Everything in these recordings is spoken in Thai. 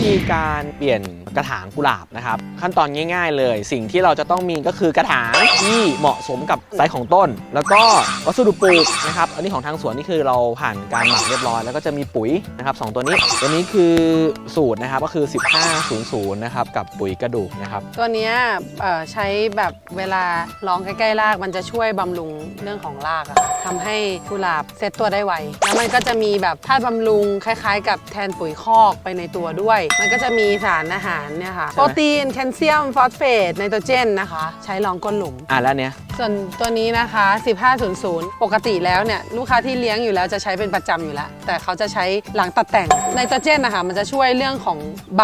ธีการเปลี่ยน กระถางกุหลาบนะครับ ขั้นตอนง่าย ๆ เลย สิ่งที่เราจะต้องมีก็คือกระถางที่เหมาะสมกับไซส์ของต้น แล้วก็วัสดุปลูกนะครับ อันนี้ของทางสวนนี่คือเราผ่านการหมักเรียบร้อย แล้วก็จะมีปุ๋ยนะครับสองตัวนี้ ตัวนี้คือสูตรนะครับก็คือ 1500นะครับกับปุ๋ยกระดูกนะครับ ตัวเนี้ยเอ่อใช้แบบเวลาร้องใกล้ๆรากมันจะช่วยบำรุงเรื่องของรากอะค่ะทำให้กุหลาบเซตตัวได้ไว แล้วมันก็จะมีแบบธาตุบำรุงคล้ายๆ กับแทนปุ๋ยคอกไปในตัวด้วย มันก็จะมีสารอาหารเนี่ยค่ะใช่ไหมโปรตีน แคลเซียม ฟอสเฟต ไนโตรเจนนะคะ ใช้รองก้นหลุม อะแล้วเนี้ย ส่วนตัวนี้นะคะ 1500 ปกติแล้วเนี่ยลูกค้าที่เลี้ยงอยู่แล้วจะใช้เป็นประจำอยู่แล้ว แต่เขาจะใช้หลังตัดแต่งไนโตรเจนนะคะมันจะช่วยเรื่องของใบ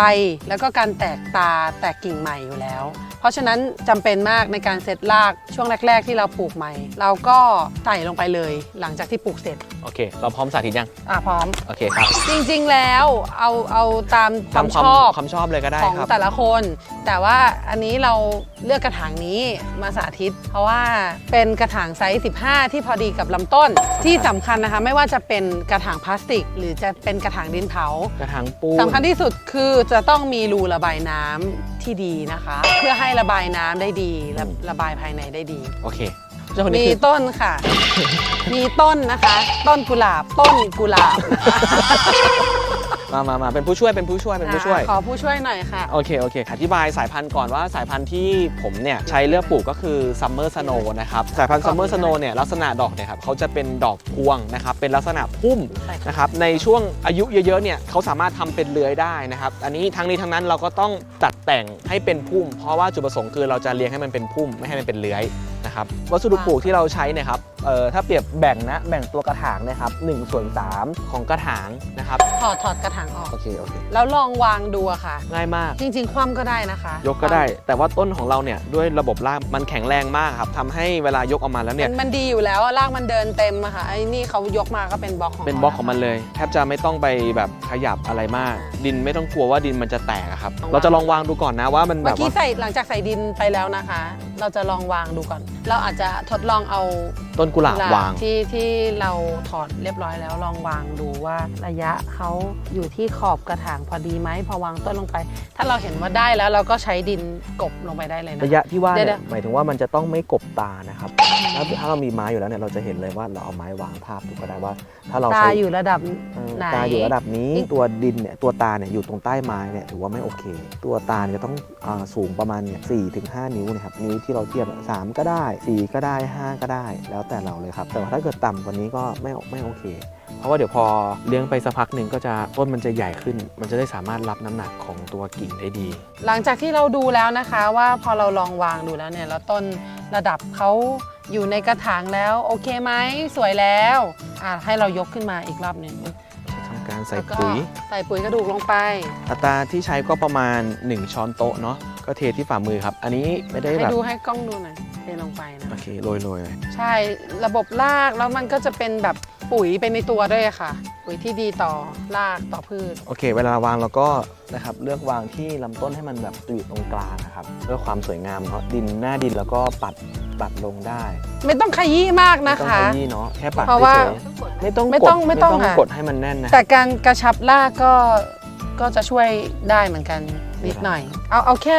แล้วก็การแตกตาแตกกิ่งใหม่อยู่แล้ว เพราะฉะนั้นจำเป็นมากในการเซตรากช่วงแรก ๆ ที่เราปลูกใหม่ เราก็ใส่ลงไปเลย หลังจากที่ปลูกเสร็จโอเค เราพร้อมสาธิตยัง อะพร้อม โอเคครับจริงๆแล้วเอาเอาตามความทำชอบ ความชอบเลยก็ได้ของครับ แต่ละคน แต่ว่าอันนี้เราเลือกกระถางนี้มาสาธิต เพราะว่าเป็นกระถางไซส์15 ที่พอดีกับลำต้น ที่สำคัญนะคะ ไม่ว่าจะเป็นกระถางพลาสติก หรือจะเป็นกระถางดินเผา กระถางปูนสำคัญที่สุดคือจะต้องมีรูระบายน้ำที่ดีนะคะ เพื่อให้ระบายน้ำได้ดีและระบายภายในได้ดี โอเคเจ้าคนนี้มีคือต้นค่ะ มีต้นนะคะ ต้นกุหลาบ ต้นกุหลาบนะคะ มามามาเป็นผู้ช่วยเป็นผู้ช่วยเป็นผู้ช่วย อ่าขอผู้ช่วยหน่อยค่ะ โอเค โอเคอธิบายสายพันธุ์ก่อนว่าสายพันธุ์ที่ผมเนี่ยใช้เลือกปลูกก็คือ Summer Snow นะครับ สายพันธุ์ Summer Snow เนี่ยลักษณะดอกเนี่ยครับเขาจะเป็นดอกพวงนะครับ เป็นลักษณะพุ่มใช่ค่ะนะครับ ในช่วงอายุเยอะๆเนี่ยเขาสามารถทำเป็นเลื้อยได้นะครับ อันนี้ทั้งนี้ทั้งนั้นเราก็ต้องตัดแต่งให้เป็นพุ่ม เพราะว่าจุดประสงค์คือเราจะเลี้ยงให้มันเป็นพุ่มไม่ให้มันเป็นเลื้อยนะครับ วัสดุปลูกที่เราใช้เนยครับ เอ่อถ้าเปรียบแบ่งนะแบ่งตัวกระถางนะครับ1ส่วน3ของกระถางนะครับถอดถอดกระถางออก โอเคโอเคแล้วลองวางดูอะค่ะ ง่ายมาก จริง ๆ คว่ำก็ได้นะคะยกก็ได้ แต่ว่าต้นของเราเนี่ยด้วยระบบรากมันแข็งแรงมากครับทำให้เวลายกออกมาแล้วมัเนี่ยนมันดีอยู่แล้วอะรากมันเดินเต็มอะค่ะไอ้นี่เขายกมาก็เป็นบล็อกของเป็นบล็อกของมันเลย แทบจะไม่ต้องไปแบบขยับอะไรมาก ดินไม่ต้องกลัวว่าดินมันจะแตกอะครับ เราจะลองวางดูก่อนนะว่ามันแบเมื่อบกี้ว่าใส่หลังจากใส่ดินไปแล้วนะคะ เราจะลองวางดูก่อน เราอาจจะทดลองเอาต้นกุหลาบกุวาง ที่ที่เราถอดเรียบร้อยแล้วลองวางดูว่าระยะเขาอยู่ที่ขอบกระถางพอดีไหมพอวางต้นลงไป ถ้าเราเห็นว่าได้แล้วเราก็ใช้ดินกบลงไปได้เลยนะระยะที่ว่าเดี๋เนี่ยยวหมายถึงว่ามันจะต้องไม่กบตานะครับ ถ้าถ้าเรามีไม้อยู่แล้วเนี่ยเราจะเห็นเลยว่าเราเอาไม้วางทาบดูก็ได้ว่า ถ้าเราตาใช้อยู่ระดับเออไหน ตาอยู่ระดับนี้นี่ตัวดินเนี่ยตัวตาเนี่ยอยู่ตรงใต้ไม้เนี่ยถือว่าไม่โอเค ตัวตาเนี่ยจะต้องอาสูงประมาณเนี่ยสี่ถึงห้านิ้วนะครับนิ้วที่เราเทียบสามก็ได้สี่ก็ได้ห้าก็ได้ แล้วแต่เราเลยครับแต่ว่าถ้าเกิดต่ำกว่านี้ก็ไม่ไม่โอเค เพราะว่าเดี๋ยวพอเลี้ยงไปสักพักหนึ่งก็จะต้นมันจะใหญ่ขึ้น มันจะได้สามารถรับน้ำหนักของตัวกิ่งได้ดี หลังจากที่เราดูแล้วนะคะว่าพอเราลองวางดูแล้วเนี่ยแล้วต้นระดับเขา อยู่ในกระถางแล้วโอเคไหมสวยแล้วอะให้เรายกขึ้นมาอีกรอบหนึ่งจะทำการใส่แล้วก็ปุ๋ย ใส่ปุ๋ยกระดูกลงไป อัตราที่ใช้ก็ประมาณ 1 ช้อนโต๊ะเนาะก็เทที่ฝ่ามือครับ อันนี้ไม่ได้ให้แบบดูให้กล้องดูหน่อยเทลงไปนะ โอเคโรยโรยใช่ระบบรากแล้วมันก็จะเป็นแบบปุ๋ยไปในตัวด้วยค่ะ ปุ๋ยที่ดีต่อรากต่อพืช โอเค เวลาวางเราก็นะครับเลือกวางที่ลำต้นให้มันแบบอยู่ตรงกลางนะครับเพื่อความสวยงามเนาะดินหน้าดินแล้วก็ปัด ปัดลงได้ไม่ต้องขยี้มากไม่นะต้องคะ ขยี้เนาะแค่ปัดเพราะว่า เฉยๆไม่ต้องไม่กดต้องไม่ต้องค่ะ กดให้มันแน่นนะ แต่การกระชับรากก็ก็จะช่วยได้เหมือนกันนิดหน่อย เอาเอาแค่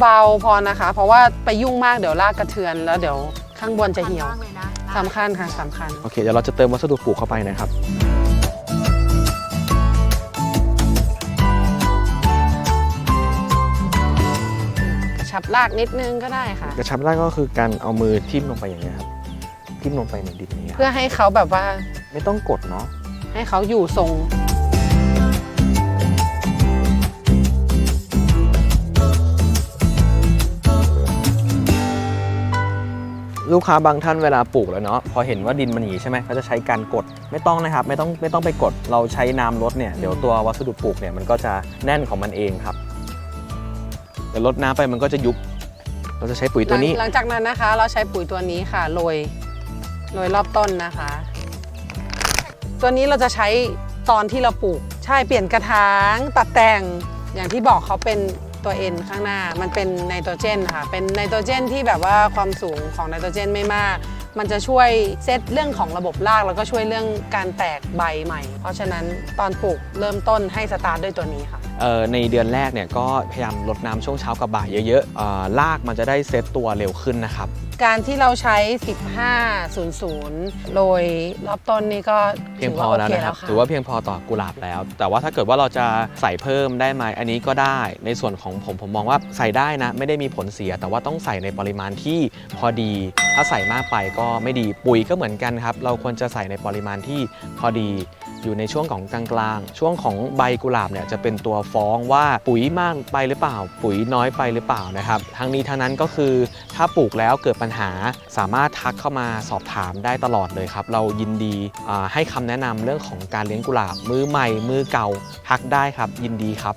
เบาๆพอนะคะ เพราะว่าไปยุ่งมากเดี๋ยวรากกระเทือนแล้วเดี๋ยวข้างบนจะเหี่ยวมากเลยนะสำคัญค่ะสำคัญ โอเค เดี๋ยวเราจะเติมวัสดุปลูกเข้าไปนะครับ กระชับรากนิดนึงก็ได้ค่ะ กระชับรากก็คือการเอามือทิ่มลงไปอย่างเงี้ยครับทิ่มลงไปในดินอย่างเงี้ยเพื่อให้เขาแบบว่าไม่ต้องกดเนาะให้เขาอยู่ทรง ลูกค้าบางท่านเวลาปลูกแล้วเนาะพอเห็นว่าดินมันหนีใช่ไหมก็จะใช้การกดไม่ต้องนะครับ ไม่ต้องไม่ต้องไปกดเราใช้น้ำลดเนี่ยเดี๋ยวตัววัสดุปลูกเนี่ยมันก็จะแน่นของมันเองครับ แต่ลดน้ำไปมันก็จะยุบ เราจะใช้ปุ๋ยตัวนี้ หลังจากนั้นนะคะ เราใช้ปุ๋ยตัวนี้ค่ะโรยโรยรอบต้นนะคะ ตัวนี้เราจะใช้ตอนที่เราปลูก ใช่เปลี่ยนกระถางตัดแต่งอย่างที่บอกเขาเป็นตัวเอ็นข้างหน้ามันเป็นไนโตรเจนค่ะ เป็นไนโตรเจนที่แบบว่าความสูงของไนโตรเจนไม่มาก มันจะช่วยเซตเรื่องของระบบราก แล้วก็ช่วยเรื่องการแตกใบใหม่ เพราะฉะนั้นตอนปลูกเริ่มต้นให้สตาร์ทด้วยตัวนี้ค่ะในเดือนแรกเนี่ยก็พยายามลดน้ำช่วงเช้ากับบ่ายเยอะๆรากมันจะได้เซตตัวเร็วขึ้นนะครับการที่เราใช้ 1500 โรยรอบต้นนี่ก็เพียงพอถืแล้วโนะครับค่ะถือว่าเพียงพอต่อกุหลาบแล้ว แต่ว่าถ้าเกิดว่าเราจะใส่เพิ่มได้ไหมอันนี้ก็ได้ในส่วนของผมผมมองว่าใส่ได้นะ ไม่ได้มีผลเสีย แต่ว่าต้องใส่ในปริมาณที่พอดี ถ้าใส่มากไปก็ไม่ดีปุ๋ยก็เหมือนกันครับ เราควรจะใส่ในปริมาณที่พอดี อยู่ในช่วงของกลางๆ ช่วงของใบกุหลาบเนี่ยจะเป็นตัวฟ้องว่าปุ๋ยมากไปหรือเปล่า ปุ๋ยน้อยไปหรือเปล่านะครับทั้งนี้ทั้งนั้นก็คือถ้าปลูกแล้วเกิดปัญหาสามารถทักเข้ามาสอบถามได้ตลอดเลยครับ เรายินดีให้คำแนะนำเรื่องของการเลี้ยงกุหลาบ มือใหม่มือเก่าทักได้ครับ ยินดีครับ